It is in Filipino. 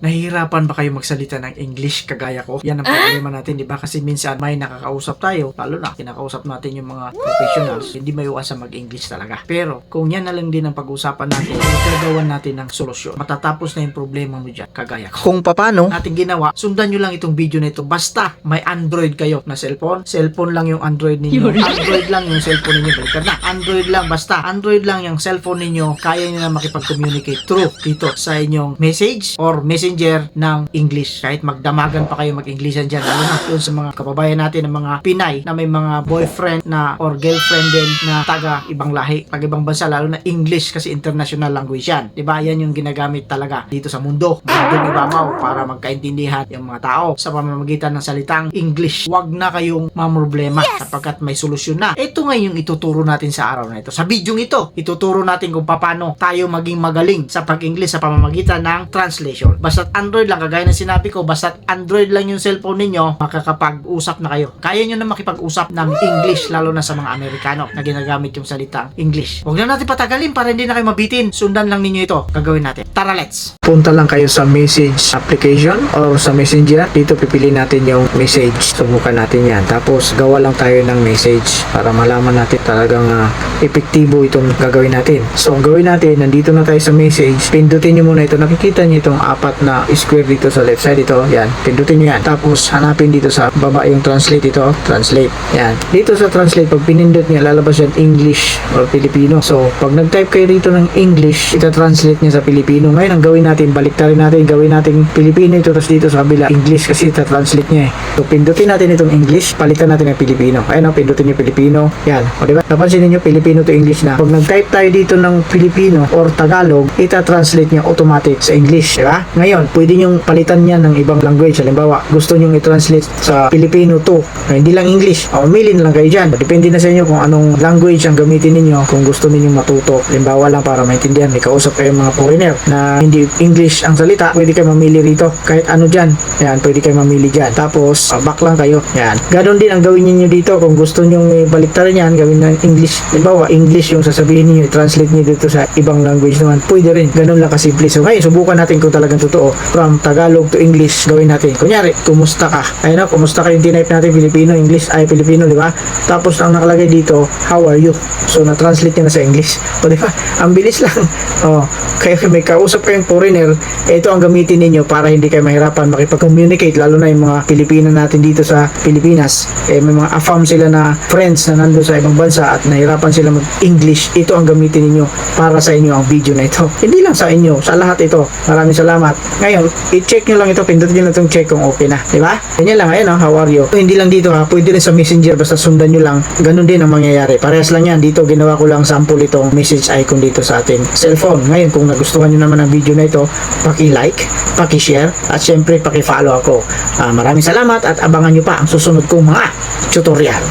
Nahihirapan ba kayo magsalita ng English kagaya ko? Yan ang problema natin, di ba? Kasi minsan may nakakausap tayo, lalo na kinakausap natin yung mga professionals, hindi may iwasan mag-English talaga. Pero kung yan na lang din ang pag-usapan natin, gagawan natin ng solusyon. Matatapos na yung problema mo dyan, kagaya ko. Kung paano natin ginawa, sundan nyo lang itong video na ito. Basta may Android kayo na cellphone, cellphone lang yung Android ninyo. Android lang yung cellphone ninyo. Baliktad na. Android lang, basta Android lang yung cellphone ninyo, kaya nyo na makipag-communicate through dito sa inyong message or messenger ng English. Kahit magdamagan pa kayo mag-Englishan dyan, lalo na yun sa mga kababayan natin ng mga Pinay na may mga boyfriend na or girlfriend din na taga ibang lahi, taga ibang bansa, lalo na English kasi international language yan. Diba? Yan yung ginagamit talaga dito sa mundo. Mundo ni Bamaw para magkaintindihan yung mga tao sa pamamagitan ng salitang English. Huwag na kayong mamroblema sapagkat may solusyon na. Ito nga yung ituturo natin sa araw na ito. Sa video ito, ituturo natin kung paano tayo maging magaling sa pag-English sa pamamagitan ng translation. Basta't Android lang, kagaya ng sinabi ko, basta't Android lang yung cellphone ninyo, makakapag-usap na kayo. Kaya nyo na makipag-usap ng English, lalo na sa mga Amerikano na ginagamit yung salitang English. Huwag na natin patagalin para hindi na kayo mabitin. Sundan lang ninyo ito. Gagawin natin. Tara, let's! Punta lang kayo sa message application or sa messenger. Dito pipili natin yung message. Subukan natin yan. Tapos gawa lang tayo ng message para malaman natin talagang ah, epektibo itong gagawin natin. So ang gawin natin, nandito na tayo sa message. Pindutin nyo muna ito. Nakikita nyo itong apat na square dito sa left side ito. Yan. Pindutin nyo yan. Tapos hanapin dito sa baba yung translate ito. Translate. Yan. Dito sa translate, pag pinindot nyo, lalabas yan English or Filipino. So pag nag-type kayo dito ng English, ita-translate niya sa Filipino. Ngayon ang gawin natin, baliktarin natin, gawin natin Filipino ito, tapos dito sa kabila, English kasi ita-translate niya eh. So pindutin natin itong English, palitan natin ng Filipino. Ayun o, pindutin niyo Filipino. Yan. O diba? Napansin niyo Filipino to English na. Pag nag-type tayo dito ng Filipino or Tagalog, ita-translate niya automatic sa English. Diba? Ngayon, pwede niyong palitan niya ng ibang language. Halimbawa, gusto niyong i-translate sa Filipino to. Na hindi lang English. O, umili na lang kayo dyan. Depende na sa inyo kung anong language ang gamitin ninyo kung gusto ninyong matuto. Halimbawa lang para maintindihan, may kausap kayong mga foreigner na hindi English ang salita, pwede kayo mamili rito. Kahit ano dyan. Yan, pwede kayo mamili dyan. Tapos, uh, back lang kayo. Yan. Ganon din ang gawin niyo dito. Kung gusto niyo baliktarin yan, gawin ng English. Halimbawa, English yung sasabihin niyo, translate niyo dito sa ibang language naman. Pwede rin. Ganon lang kasimple. So, ngayon, subukan natin kung talagang totoo. From Tagalog to English, gawin natin. Kunyari, kumusta ka? Ayun na, kumusta ka yung tinype natin, Filipino, English, ay Filipino, di ba? Tapos, ang nakalagay dito, how are you? So, na-translate niya na sa English. O, di ba? Ang bilis lang. Oh, kaya may kausap kayong foreigner, eh, ito ang gamitin ninyo para hindi kayo mahirapan makipag-communicate, lalo na yung mga Pilipino natin dito sa Pilipinas. Eh, may mga afam sila na friends na nandun sa ibang bansa at nahirapan sila mag-English. Ito ang gamitin ninyo para sa inyo ang video na ito. Hindi lang sa inyo, sa lahat ito. Maraming salamat. Ngayon, i-check nyo lang ito, pindutin nyo lang itong check kung okay na. Di ba? Ganyan lang, ayun, oh, how are you? Hindi lang dito ha, pwede rin sa messenger, basta sundan nyo lang. Ganun din ang mangyayari. Parehas lang yan. Dito, ginawa ko lang sample itong message icon dito sa ating cellphone. Ngayon, kung nagustuhan nyo naman ang video na ito, paki-like, paki-share, at syempre, paki-follow ako. Ah, maraming salamat at abangan nyo pa ang susunod kong mga tutorial.